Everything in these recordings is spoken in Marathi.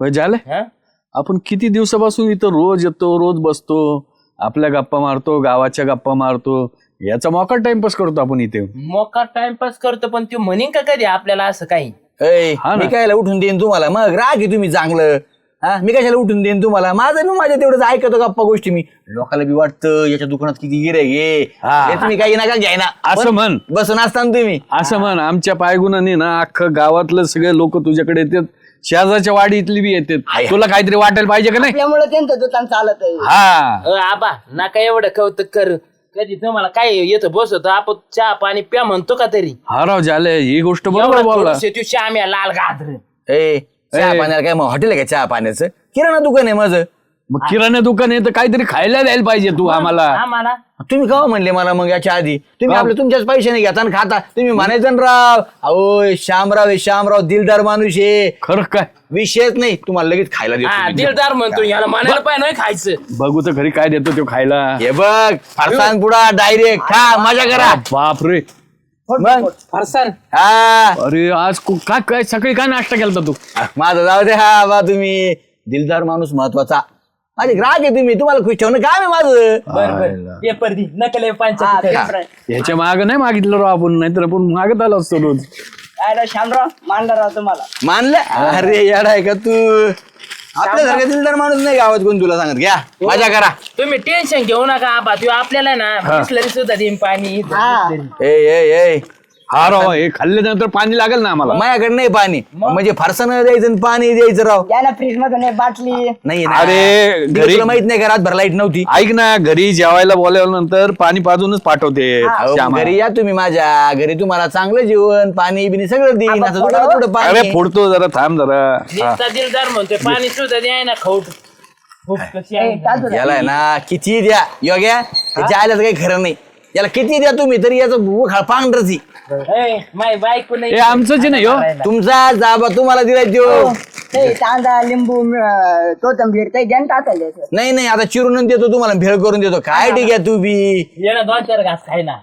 होय, झालं हा? आपण किती दिवसापासून इथं रोज येतो रोज बसतो आपल्या गप्पा मारतो गावाच्या गप्पा मारतो याचा मोका टाइमपास करतो आपण इथे. मोका टाइमपास करतो पण तू म्हणेन का कधी आपल्याला असं काही? ऐ, हा ना. मी कायला उठून देईन तुम्हाला? मग राग आहे तुम्ही चांगलं. हा मी कशाला उठून देईन तुम्हाला? माझं मी माझ्या तेवढंच ऐकतो गप्पा गोष्टी मी. लोकांना बी वाटतं याच्या दुकानात किती गिरे घे हा. तुम्ही काही नका घ्याय ना असं पण म्हण. बसून असताना तुम्ही. असं म्हण आमच्या पायगुणाने ना अख्खं गावातलं सगळे लोक तुझ्याकडे येतात. शेजारच्या वाडीतली बी हाय. तुला काहीतरी वाटायला पाहिजे का नाही? त्यामुळे त्यांचं दुकान चालत आहे हा. अ, आबा नका एवढं कौतुक कर. कधी तुम्हाला काय येतं बसवतो आपण चहा पाणी प्या म्हणतो का तरी? हा राव झाले ही गोष्ट बरोबर बोलला. श्याम्या लाल गाजर ए चहा ए. पाण्याला काय मग हॉटेल आहे का चहा पाण्याचं? किराणा दुकान आहे माझं. मग किराणा दुकान आहे तर काहीतरी खायला द्यायला पाहिजे तू आम्हाला. आम्हाला तुम्ही का म्हणले मला मग याच्या आधी? तुम्ही आपले तुमच्याच पैशाने घेता आणि खाता. तुम्ही म्हणायचं ना राव अहो श्यामराव आहे श्यामराव दिलदार माणूस आहे. खरं काय? विषयच नाही. तुम्हाला लगेच खायला हा देतो दिलदार म्हणतो याला म्हणायला पाहिजे नाही खायचं. बघू तर घरी काय देतो तो खायला. हे बघ फरसान पुडा डायरेक्ट. खा मजा करा. बापरे. मग? फरसान. हा. अरे आज कु- काय काय सकाळी काय नाश्ता केला तू? माझं जाऊ दे हा बा तुम्ही. दिलदार माणूस महत्त्वाचा. माझे ग्राहक आहे तुम्ही तुम्हाला खुश ठेवणं काम आहे माझं. बर बर. पेपर दी नकल हा. ह्याच्या माग नाही मागितलं राव आपण नाहीतर आपण मागत आलो असतो रोज. काय श्यामराव मांडा राव तुम्हाला. मानलं? अरे याड आहे का तू? आपल्यासारखा दिलदार माणूस नाही गावात कोण तुला सांगत? घ्या मजा करा. तुम्ही टेन्शन घेऊ नका आबा. तू आपल्याला ना बिसलरी सुद्धा देईन पाणी ए ए ए. हा राव हे खाल्ल्यानंतर पाणी लागेल ना आम्हाला. माझ्याकडे नाही पाणी. म्हणजे फारसन द्यायचं आणि पाणी द्यायचं राव. ना फ्रीज मधून एक बाटली. नाही ना. अरे, दिवस घरी- तुला माहीत नाही का रातभर लाइट नव्हती? ऐक ना घरी जेवायला बोलावल्यानंतर पाणी पाजूनच पाठवते. अहो, श्यामा. घरी या तुम्ही माझ्या. घरी तुम्हाला चांगलं जेवण पाणी बिनी सगळं देईन. असं कुठं अरे पाणी फोडतो जरा थांब जरा. हा. दिलदार म्हणतोय. पाणी सुद्धा द्याय ना खाऊ. खूप कशी आहे. याला आहे ना किती द्या. योग्या त्याच्या आल्याचं काही खरं नाही. याला किती द्या तुम्ही तरी याचं खाळ पांढरची ए, माय बायको नाही. हे आमचंच आहे ना ह्यो. तुमचा जाबा तुम्हाला दिलाय हो. देऊ ते कांदा लिंबू अं, कोथिंबीर ते घ्या ना टाकायला. नाही नाही आता चिरून देतो तुम्हाला भेळ करून देतो. काय ठीक आहे तू बी? ये ना दोन चार घास खाय ना.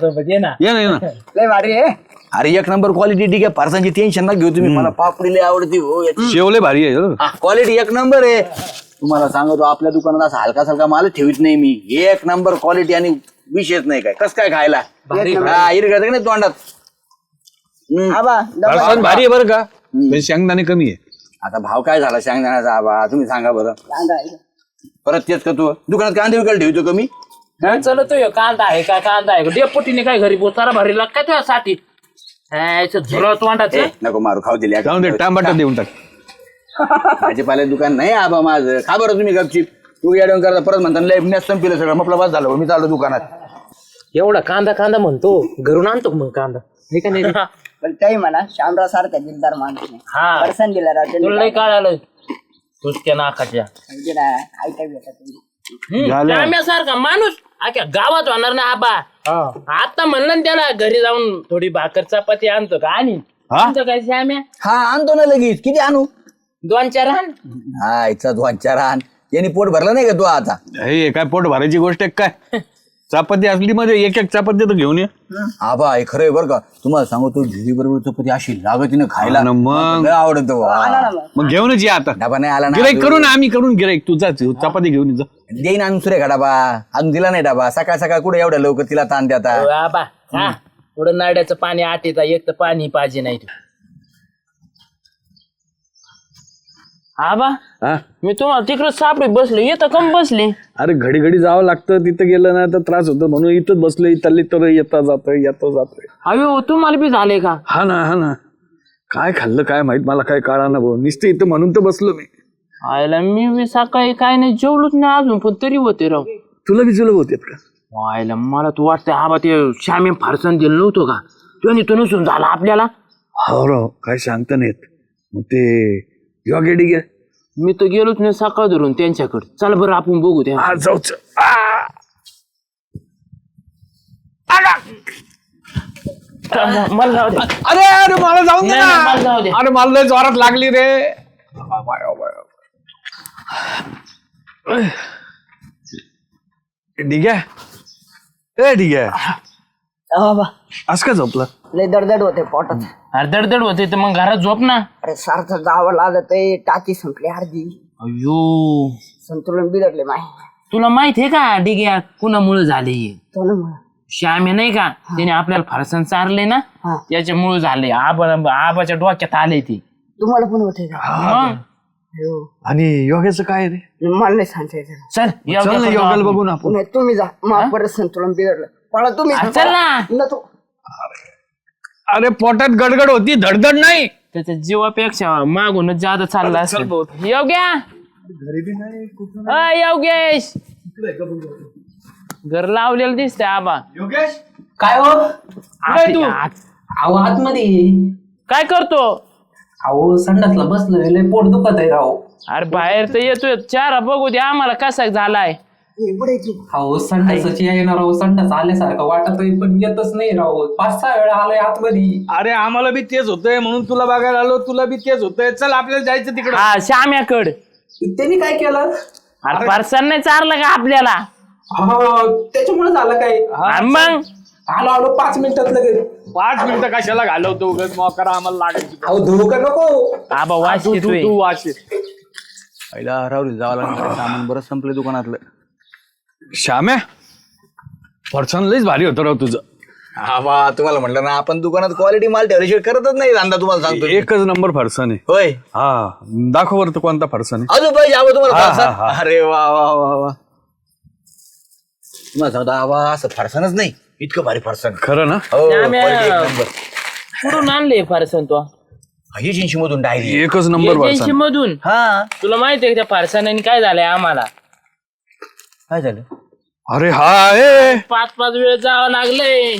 सोबत ये ना. ये ना ये ना. लय भारी आहे. अरे एक नंबर क्वालिटी ठीक आहे. फारसांची टेन्शन ना घेऊ तुम्ही. मला पापडी लय आवडती हो शेवले भारी आहे हो. क्वालिटी एक नंबर आहे. तुम्हाला सांगतो आपल्या दुकानात असा हलका सलका माल ठेवीत नाही मी. एक नंबर क्वालिटी आणि विषयच नाही काय. कस काय खायला? हा इरगळ नाही तोंडात? हम्म. आबा डबा. फरसाण भारी आहे बरं का? पण शेंगदाणे कमी आहे. आता भाव काय झाला शेंगदाण्याचा? आबा तुम्ही सांगा बरं. कांदा आहे. परत तेच का तू? दुकानात कांदे विकायला ठेवतो कमी? चलतो ह्यो कांदा आहे का? कांदा आहे का? डेपुटीने काय घरी बोतारा काय झुरत ए, वाटायचं नको मारू खाऊ दिले. जाऊन दे टमाटर देऊन टाक. भाजीपाल्या दुकान नाही आबा माझं. खा बरं तुम्ही गपचीप. तू येऊन करता परत म्हणता लय मॅच संपलं सगळं. मग बस झालं मी चाललो दुकानात. एवढा कांदा कांदा म्हणतो घरून आणतो मग कांदा? हे का नाही रे? पण काही म्हणा श्यामराव सारखा दिलदार माणूस नाही हा. परसन दिला तुला लय काळ आलं तुझ्या नाकाच्या. म्हणजे. सारखा माणूस? अख्या गावात होणार ना आबा. आता म्हणलं ना त्याला घरी जाऊन थोडी भाकर चपाती आणतो का? आणि? हा? आणतो काय श्याम्या? हा आणतो ना लगेच. किती आणू? दोन चार आण. हा इथचा दोन चार आण. यांनी पोट भरलं नाही का तू आता? हे काय पोट भरायची गोष्ट आहे काय? चपाती असली मध्ये एक एक चपाती तर घेऊन ये. आबा हे खरं आहे बरं का. तुम्हाला सांगतो झिरी बरोबर चपाती अशी लागतीनं खायला. ना मग. लय आवडत मग. घेऊनच ये आता. डबा नाही आला ना गिराईक करू ना आम्ही करून गिराईक. तुझा चपाती घेऊन ये जा. देईन आणून सुरे का डबा. अजून दिला नाही डबा. सकाळ सकाळ कुठे एवढ्या लवकर तिला ताण देता? हो, आबा हा. थोडं नाड्याचं पाणी आटीचा एक तर पाणी पाहिजे नाही आबा हा? मी तुम्हाला तिकडे सापडे बसले येतं कम बसले. अरे घडी घडी जावं लागतं तिथं गेलं ना तर त्रास होतो म्हणून इथंच बसलो इथली तर येता जातोय येता जातोय. अयो तुम्हाला बी झाले का? हा ना हा ना. काय खाल्लं काय माहीत मला काय कळा ना भाऊ. नुसतं इथं म्हणून तर बसलो मी. आयला मी बी सकाळी काय नाही जेवलोच नाही अजून पण तरी होते राव. तुला बी जुलब होते का? आयला मला तू वाटतंय आबा ते श्यामी फारसन दिलं नव्हतं का? त्याने तो नसून झाला आपल्याला. हो राव काय सांगता नाहीत. मग ते योग्य ठीक आहे मी तर गेलोच नाही सकाळ धरून त्यांच्याकडे. चल बरं आपण बघू त्या. हा जाऊच आ! मला जाऊ दे. अरे अरे मला जाऊन दे नाही, नाही, मला जाऊ दे. ना अरे मला लय जोरात लागली रे. ठीक आहे ए ठीक आहे बाबा असं का झोपला? लय दडदड होते पोटात. अरे दडदड होते तर मग घरात झोप ना. अरे सारखं जावं लागत आहे टाकी संपली अर्धी. अयो संतुलन बिघडले माय. तुला माहीत आहे का डिग्या कुणामुळे झाले हे? तो ना म्हणा. श्यामे नाही का त्याने आपल्याला फारसन चारले ना हा. त्याच्यामुळे झाले आबा आबाच्या डोक्यात आले ते. तुम्हाला पण होते का? मग हो. आणि योगाचं काय रे? मला नाही सांगायचं. चल चल द्या ना योगाला आपण. बघून आपण. नाही तुम्ही जा. मग परत संतुलन बिघडलं. पळा तुम्ही अरे चल ना. नको. अरे पोटात गडगड होती धडधड नाही. त्याच्या जीवापेक्षा मागूनच जादा चालला असेल. योग्या. योगेश. घर लावलेलं दिसतंय आबा. काय हो? आत- तू? आत- अहो आतमध्ये. ये. काय करतो? अहो संडासला बसलोय लय पोट दुखत आहे राव. अरे बाहेर तर येतोय. चारा बघू दे आम्हाला कसा झालाय? हे संडासाची येणार राव संडास आल्यासारखं वाटत आहे पण येतच नाही राव. पाच सहा वेळा आलोय आतमध्ये. अरे आम्हाला बी तेच होतंय म्हणून तुला बघायला आलो तुला बी तेच होतंय. चल आपल्याला जायचं तिकडे. हा श्याम्याकड. त्यांनी काय केलं? अरे परसन नाही चारलं का आपल्याला? हा त्याच्यामुळे झालं काय? अरे मग? आलो आलो पाच मिनिटात लगेच. पाच मिनिटं कशाला घालवतो उगाच? मोकरा आम्हाला लागायची अहो धोका नको? आबा वास तू तू पहिला हरावली जावं लागणार सामान बरंच संपलं दुकानातलं. श्याम्या फरसान लईच भारी होतं राव तुझं. हा बा तुम्हाला म्हटलं ना आपण दुकानात क्वालिटी माल ठेवल्याशिवाय करतच नाही धंदा तुम्हाला सांगतो एकच नंबर फरसान. आहे होय. हा दाखव बरं तो कोणता फरसान. आहे अजून पाहिजे हवं तुम्हाला हा, फरसाण? हा, हा. अरे वा वा वा वा. तुम्हाला सांगतो आवा असं फरसानच नाही. इतकं भारी फरसाण. खरं ना? हो quality एक कुठून आणले फारसन तो? एजन्सी मधून डायरी एकच नंबर एजन्सी फरसान मधून हा. तुला माहिती आहे का त्या फारसाने काय झालंय आम्हाला? काय झालं? अरे हा ए पाच पाच वेळ जावं लागलंय.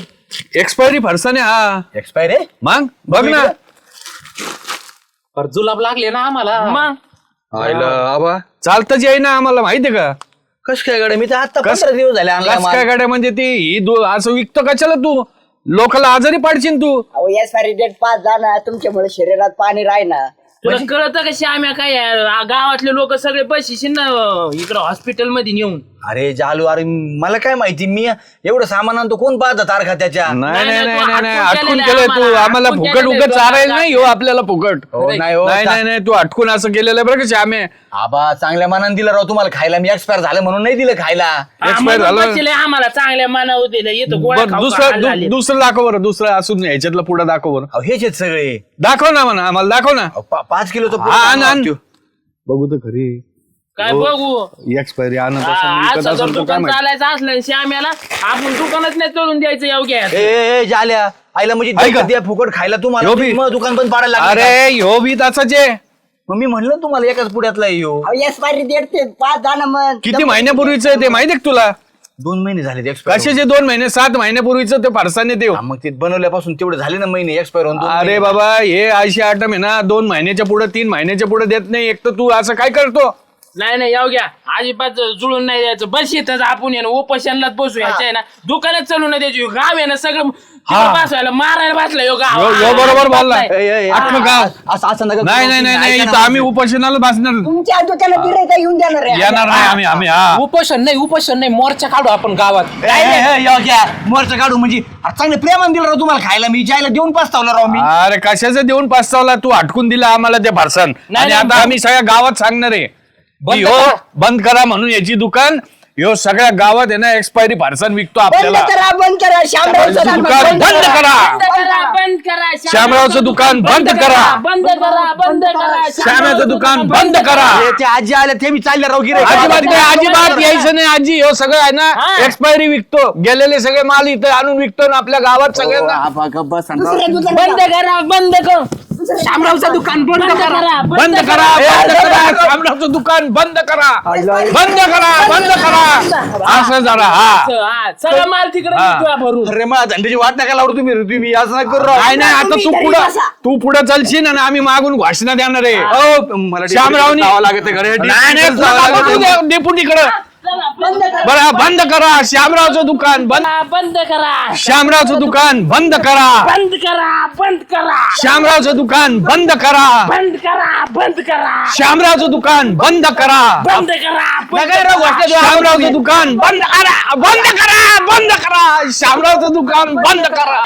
एक्सपायरी फरसान आहे हा. एक्सपायर आहे मग बघ ना. पर जुलाब लागले ना आम्हाला. मग? आयला आबा चालताच येई ना आम्हाला माहितीये का? कस काय गाड्या मी तर आता कस- पंधरा दिवस झाले आणला कस काय गाड्या म्हणजे ती? ही दो- असं विकतो कशाला तू? लोकांना आजारी पाडशील तू? अहो एक्सपायरी डेट पास जाणार तुमच्यामुळे शरीरात पाणी राहणार तुला कळत का श्याम्या काय आहे? आ, गावातले लोक सगळे बसशील ना इकडं हॉस्पिटलमध्ये नेऊन. अरे जालू अरे मला काय माहिती? मी एवढं सामान आणतो कोण पाहतं तारखा त्याच्या? नाही नाही, नाही तू नाही नाही अटकून अटकून केलेलं केलंय आहे तू. आम्हाला, आम्हाला अटकून फुकट केलेलं उगत आहे चारायला नाही हो आपल्याला फुकट. हो नाही हो नाही नाही नाही तू अटकून असं केलेलं आहे बरं का श्यामे? आबा चांगल्या मानाने दिलं राव तुम्हाला खायला. मी एक्सपायर झालं म्हणून नाही दिलं खायला. Expire झालं. आम्हाला चांगल्या मानावर दिलं. येतो गोळ्या बरं खाऊ दुसरं दु-. दुसरं दाखव बरं दुसरं असून ह्याच्यातलं पुढे दाखव बरं. अहो हेच आहेत सगळे. दाखव ना म्हणा आम्हाला दाखव ना. अहो, पा- पाच किलोचं हा, आण, आण. पोतं बघू तर खरी. काय बघू? एक्सपायरी आणत आ, असेल, विकत आज जर दुकान माहिती. चालायचं असलं श्याम्याला आपण दुकानच नाही चढून द्यायचं योग्य ए, ए ए, जाल्या. आईला म्हणजे ऐका. द्या- द्या फुकट खायला तुम्हाला. मग दुकान बंद पाडायला लागलं का? अरे ह्यो बी तसाच आहे मग मी म्हणलं ना तुम्हाला एकाच पुढ्यातला अहो एक्सपायरी डेट ते पास जाणं मग. किती महिन्यापूर्वीच आहे ते माहितीये का तुला? दोन महिने झाले एक्सपायर कशाचे दोन महिने? सात महिन्यापूर्वीच ते फारसाने देऊ मग ते बनवल्यापासून तेवढे झाले ना महिने एक्सपायर होऊन दोन अरे महिने. बाबा हे आयशी आटम आहे ना दोन महिन्याच्या पुढे तीन महिन्याच्या पुढे देत नाही. एक तर तू असं काय करतो? नाही नाही येऊ घ्या. अजिबात जुळून नाही द्यायचं. बस इथंच आपण ना उपोषणलाच बसू. याच्या आहे ना दुकानच चालू नाही द्यायची. गाव आहे ना सगळं बसवायला मारायला बसला यो गाव. यो- यो बरोबर बोलला अख्खं गाव. असं असं नका नाही नाही नाही नाही इथं आम्ही उपोषणाला बसणार. तुमच्या दुकानात गिरायचा येऊन देणार येणार नाही आम्ही आम्ही हा. उपोषण नाही उपोषण नाही. मोर्चा काढू आपण गावात. मोर्चा काढू म्हणजे अरे चांगले प्रेमान दिलं राव तुम्हाला खायला. मी जायला देऊन पाचतावला राव मी. अरे कशाचं देऊन पाचतावला तू अटकून दिला आम्हाला ते फारसन नाही, आणि नाही, आता आम्ही सगळ्या गावात सांगणार आहे. बंद की हो करा. बंद करा म्हणून याची दुकान. ह्यो सगळ्या गावात आहे ना एक्सपायरी फारसन विकतो बंद आपल्याला करा बंद करा. शामरावचं दुकान बंद करा. बंद करा बंद करा. श्यामरावचं दुकान बंद करा. बंद करा बंद करा. श्यामाचं दुकान बंद करा. ते आजी आले ते मी चालले राव गिरे. अजिबात नाही अजिबात यायचं नाही आजी. हो सगळं आहे ना हा. एक्सपायरी विकतो. गेलेले सगळे माल इथं आणून विकतो ना आपल्या गावात सगळ्यांना. दुसऱ्या दुकानात. बंद करा बंद कर. शामरावचं दुकान बंद करा. बंद करा. बंद करा. शामरावचं दुकान बंद करा. बंद करा बंद करा. असं जरा हा. हा, सगळं माल तिकडे हा. भरून. अरे मला धंद्याची वाट नका लावू तुम्ही? तुम्ही असं नका करू राव. नाही नाही आता तू पुढं. तू पुढं चलशील आणि आम्ही मागून घोषणा देणार आहे. अहो, मला श्यामरावनी जावं लागत घरी. नाही नाही बरं बंद करा श्यामरावचं दुकान बंद हा, बंद करा श्यामरावचं दुकान बंद करा बंद करा बंद करा श्यामरावचं दुकान बंद करा बंद करा बंद करा श्यामरावचं दुकान बंद करा बंद करा श्यामरावचं दुकान बंद करा बंद करा बंद करा श्यामरावचं दुकान बंद करा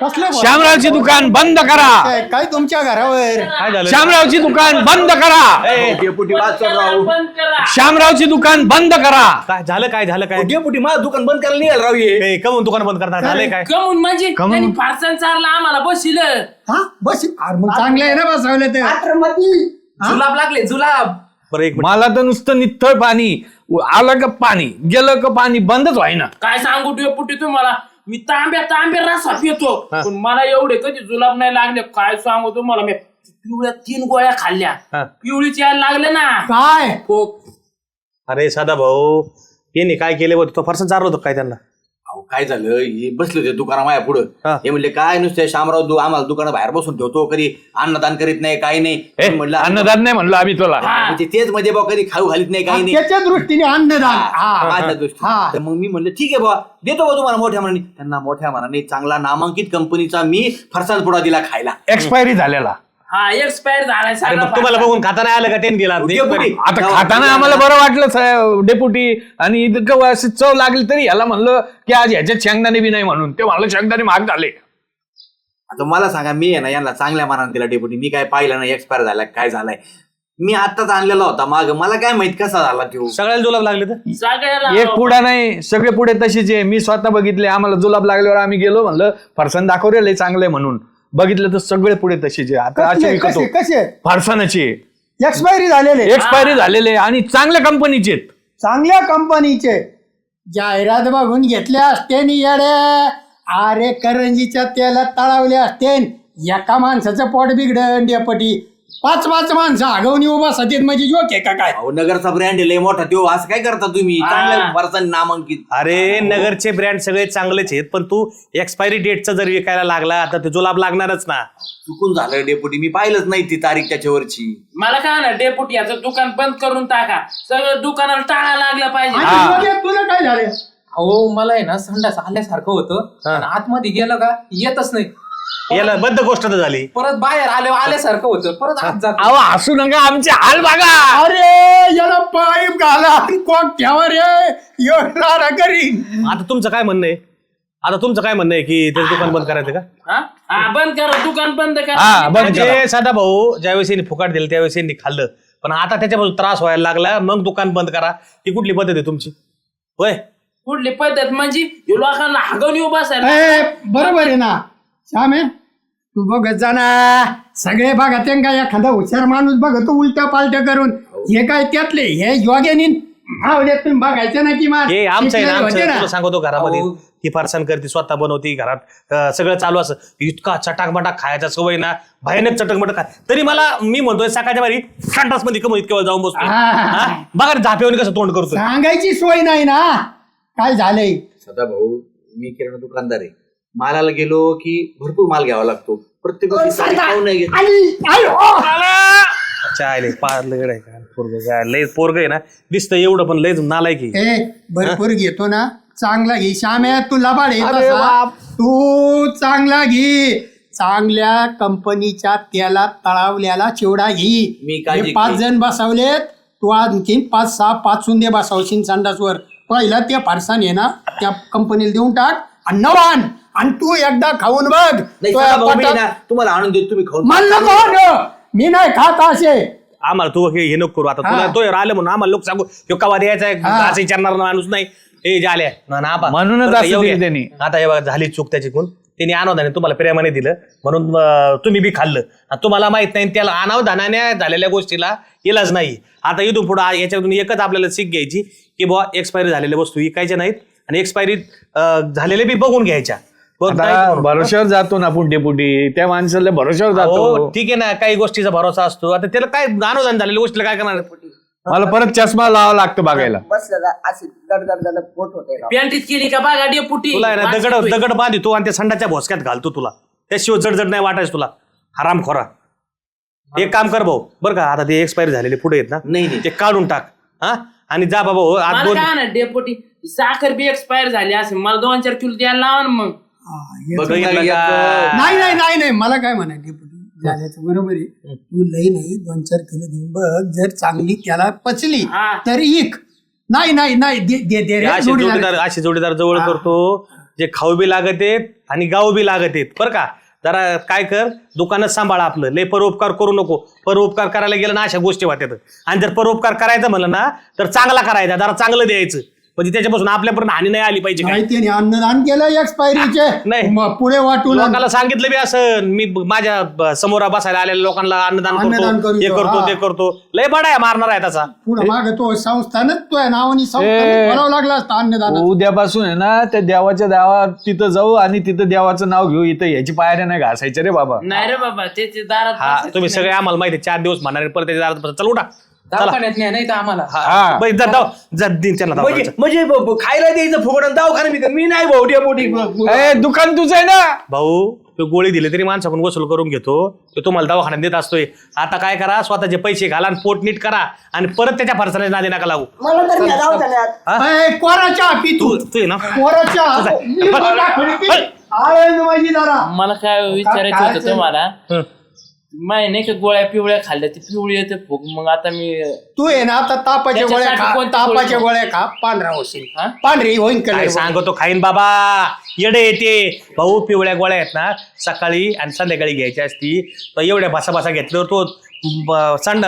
कसलं श्यामरावची दुकान बंद करा. काय काय तुमच्या घरावर? काय झालं? श्यामरावची दुकान बंद करा. डेपुटी वाचन बंद करा. श्यामरावची दुकान बंद करा. काय झालं काय झालं काय? डेपुटी माझं दुकान बंद करायला निघाल राव हे ए, कमून दुकान बंद करणार झालंय काय? कमून म्हणजे? त्यांनी फारसन चारला आम्हाला बसिल हा? बस अरे मग चांगलं आहे ना बसवलं ते जुलाब लागले जुलाब. बरं एक मिनिट. मला तर नुसतं निथळ पाणी आलं का पाणी गेलं का पाणी बंदच व्हायना. काय सांगू डेपुटी तुम्हाला? मी तांब्या तांब्या रसा पितो. पण मला एवढे कधी जुलाब नाही लागले काय सांगू तुम्हाला मी. पिवळ्या तीन गोळ्या खाल्ल्या. हा. पिवळीची यायला लागले ना. काय? हो. अरे साधा भाऊ यांनी काय केले बघ तो फरसन चारलं होतं काय त्यांना? अहो, काय झालं? हे बसले होते दुकाना माया पुढं. हा. हे म्हणले काय नुसते शामराव दु- आम्हाला दुकाना बाहेर बसून ठेवतो कधी अन्नदान करीत नाही काही नाही. मी म्हणलं अन्नदान नाही म्हणलं आम्ही तुला. म्हणजे तेच म्हणजे बा कधी खाऊ घालीत नाही काही नाही. त्याच्या दृष्टीने अन्नदान. हा माझ्या दृष्टीने. हा. तर मग मी म्हणलं ठीक आहे बाबा देतो बा तुम्हाला मोठ्या मनाने. त्यांना मोठ्या मनाने चांगला नामांकित कंपनीचा मी फरसाण पुडा दिला खायला. एक्सपायरी झालेला. हा एक्सपायर झालाय अरे सगळा मग तुम्हाला बघून खाता नाही आलं का टेन दिला? डेपुटी, आता खाताना आम्हाला बरं वाटलं साहेब, डेपुटी आणि इतकं अशी चव लागली तरी याला म्हणलं की आज ह्याच्यात शेंगदाणे बी नाही म्हणून. ते म्हणलं शेंगदाणे महाग झाले. आता मला सांगा मी आहे ना यांना चांगल्या मनाने दिला डेपुटी मी काय पाहिलं नाही एक्सपायर झाला काय झालाय? मी आताच आणलेला होता माग. मला काय माहीत कसा झाला तो सगळ्याला जुलाब लागले तर? सगळ्याला एक पुढा नाही सगळे पुढे तसेच आहे. मी स्वतः बघितले आम्हाला जुलाब लागल्यावर आम्ही गेलो म्हणलं फरसाण दाखवले लय चांगले म्हणून. बघितलं तर सगळे पुढे तसेच आहे आता असे कसले विकतो. कसे कसे? फरसाणाचे एक्सपायरी झालेले. एक्सपायरी झालेले आणि चांगल्या कंपनीचे आहेत. चांगल्या कंपनीचे. जाहिरात बघून घेतल्या असते नि येड्या अरे करंजीच्या तेलात तळावले असते एका माणसाचं पोट बिघडन डेपटी. पाच पाच माणसं आगवणी उभा सतीत म्हणजे जोक आहे का काय? अहो नगरचा ब्रँड लय मोठा तो. असं काय करता तुम्ही? चांगल्या नामांकित. अरे नगरचे ब्रँड सगळे चांगलेच आहेत पण तू एक्सपायरी डेटचा जर विकायला लागला आता ते जुलाब लागणारच ना. चुकून झालं डेपुटी मी पाहिलंच नाही ती तारीख त्याच्यावरची. मला काय ना डेपुटी याचं दुकान बंद करून टाका. सगळं दुकानाला टाळा लागला पाहिजे. आणि तुला काय झालं अहो मला आहे ना संडास आल्यासारखं होतं. आणि आतमध्ये गेलं का येतच नाही. याला बद्ध गोष्ट तर झाली. परत बाहेर आले आल्यासारखं होतं. परत आत जात अहो हसू नका आमचे हाल बघा. अरे याला पाईप घाला कोक ठेवा रे? एवढा करीन आता तुमचं काय म्हणणं आहे? आता तुमचं काय म्हणणं आहे की त्याचं दुकान बंद करायचं का? हा? हा बंद करा दुकान बंद हा, करा बंद करा. म्हणजे साधा भाऊ ज्यावेळेस यांनी फुकाट दिलं त्यावेळेस यांनी खाल्लं. पण आता त्याच्यापासून त्रास व्हायला लागला मग दुकान बंद करा. ही कुठली पद्धत आहे तुमची? होय? कुठली पद्धत? म्हणजे हे लोकांना हागवणी उभा ए, बरोबर आहे ना. श्याम आहे तू बघत जा ना. सगळे बघा ते काय एखादा हुशार माणूस बघतो उलट्या पालट्या करून. हे काय त्यातले? हे योग्यानी भावल्यात तुम्ही बघायचं ना की मा- हे आमचं आहे ना आमचं. तुला सांगतो घरामध्ये ती फारसान करते स्वतः बनवती घरात अं, सगळं चालू असं. इतका चटाकमटाक खायचा सवय ना. भयानक चटकमटक खाय तरी मला मी म्हणतोय सकाळच्या बारी संडासमध्ये कमी इतक्या वेळ जाऊन बसतो हा. हा? बघा रे, झापेवणी कसं तोंड करतोय. सांगायची सोय नाही ना. काय झालंय? सदा भाऊ मी किराणा दुकानदार आहे. मालाला गेलो की भरपूर माल घ्यावा लागतो. प्रत्येक गोष्टी खाऊ नाही घेत. आहे का? पोरग काय लय पोरग आहे ना. दिसतं एवढं पण लयच नालायक आहे. ए भरपूर घेतो ना. चांगला घे. श्याम्या तू लबाड आहे तसा. तू चांगला घे. चांगल्या कंपनीच्या तेलात तळावल्याला चिवडा घे. मी काळजी हे पाच घेईन. जण बसवलेत. तू आणखीन पाच सहा पाच सुंदे बसवशील संडासवर. पहिला त्या फारसान आहे ना त्या कंपनीला देऊन टाक. आणि नवान आणि तू एकदा खाऊन बघ. नाही तो सदा भाऊ मी पोटात- ना तुम्हाला आणून देतो तुम्ही खाऊन मला नको. मी नाही खात असे. आम्हाला तू हे हे नको करू. आता तुला हा. तो राहिलं म्हणून आम्हाला लोक सांगू तो कवा द्यायचा आहे, हा. असं विचारणार माणूस नाही. ना ना आबा. म्हणूनच बरं का, असं येऊ दिलं द्या. त्यांनी. आता हे बघा झाली चूक त्याची कोण त्यांनी अनावधाने तुम्हाला प्रेमाने दिलं. म्हणून अं, तुम्ही बी खाल्लं. आणि तुम्हाला माहीत नाही त्याला अनावधानाने झालेल्या गोष्टीला इलाज नाही. आता इथून पुढे याच्यातून एकच आपल्याला सीख घ्यायची की बुवा एक्सपायरी झालेल्या वस्तू विकायच्या नाहीत. आणि एक्सपायरी झालेले बी बघून घ्यायच्या. बघ, आता काय करू? भरोशावर जातो ना आपण डेपुटी त्या माणसाला भरोशावर हो जातो. ठीक आहे ना काही गोष्टीचा भरोसा असतो. आता त्याला काय अनावधान झालेल्या गोष्टीला काय करणार? मला परत चष्मा लावा लागतो बघायला. बसलं का असे दडदड दडद पोट होते पॅन्टीत केली का बघा डेपुटी. तुला आहे ना दगड दगड बांधितो आणि त्या संडाच्या भोसक्यात घालतो तुला. त्याशिवाय जडजड नाही वाटायचं तुला. हराम खोरा. एक काम कर भाऊ बरं का आता ते एक्सपायरी झालेले पुढे आहेत ना नाही, नाही. ते काढून टाक. हा? आणि जा बाबा हो आज मला दोन काय ना डेपोटी? साखर बी एक्सपायर झाली असेल. मला दोन चार किलो द्यायला लावा ना मग. बघितलं का? नाही नाही नाही नाही मला काय म्हणायचं झाल्याचं बरोबर आहे. तू लई नाही दोन चार किलो देऊन बघ जर चांगली त्याला पचली हा. तर इक. नाही नाही नाही दे दे दे रे असे जोडीदार. असे जोडीदार जवळ करतो जे खाऊ बी लागत आहेत आणि गाव बी लागत आहेत बरं का? जरा काय कर दुकानच सांभाळा आपलं. लय परोपकार करू नको. परोपकार करायला गेलं ना अशा गोष्टी होत्यात आणि जर परोपकार करायचं म्हणलं ना तर चांगला करायचा जरा चांगलं द्यायचं. म्हणजे त्याच्यापासून आपल्यापर्यंत हानी नाही आली पाहिजे काय. नाही त्याने अन्नदान केलं एक्सपायरीचे नाही. पुढे वाटून लोकांना सांगितलं बी असं मी ब- माझ्या ब- समोर बसायला आलेल्या लोकांना अन्नदान अन्नदान करतो हे करतो हा. ते करतो लय बडा आहे मारणार आहे त्याचा पुढे माग तो संस्थानच तो आहे नावानी संस्थान. भरावं लागला असतं अन्नदान उद्यापासून आहे ना त्या देवाच्या देवा तिथं जाऊ आणि तिथं देवाचं नाव घेऊ इथं याची पायऱ्या नाही घासायच्या रे बाबा नाही रे बाबा त्याच्या दारात हा बसायचं तुम्ही नाही. सगळे आम्हाला माहिती आहे, चार दिवस म्हणणार परत त्याच्या दारात बसा. चल उठा दवाखान्यात नाही नाही तर आम्हाला. हा. बाई, जा जाऊ जा दिन त्यांना म्हणजे. म्हणजे ब- ब- खायला द्यायचं फुकट दवाखाना मी मी नाही भाऊ डेपोटी ए दुकान तुझं आहे ना. भाऊ तो गोळी दिली तरी माणसाकडून वसूल करून घेतो. तो तुम्हाला दवाखान्यात देत असतोय. आता काय करा स्वतःचे पैसे घाला आणि पोट नीट करा आणि परत त्याच्या फरसाला नादी नका लागू मला तर न्या दवाखान्यात. ए, कोराच्या पी तू ना. कोराच्या मी बस. पण दाखवली ती. बस. आहे ना माझी जरा. मला काय विचारायचं होतं? तुम्हाला? हं. माय नाही का गोळ्या पिवळ्या खाल्ल्या ती पिवळी येते फुग मग आता मी तू आहे ना आता तापाच्या गोळ्या त्याच्यासाठी खा कोणत्या तापाच्या गोळ्या? खा. पांढरा होशील. हा? पांढरी होईन काय कलर सांगतो खाईन बाबा. येडे येते. भाऊ पिवळ्या गोळ्या आहेत ना सकाळी आणि संध्याकाळी घ्यायची असती. तर एवढ्या भासा भासा घेतल्यावर तो ब- संड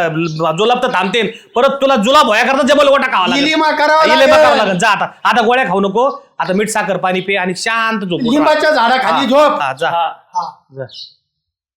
जुलाब तर थांबते. परत तुला जुलाब व्हाया करता जबल गोटा खावा लागेल. लिलिमा करावं इलिमा लागेल. करावं लागेल. जा आता. आता गोळ्या खाऊ नको. आता मीठ साखर पाणी पे आणि शांत झोप. लिंबाच्या झाडाखाली झोप. जा. हा हा. जा.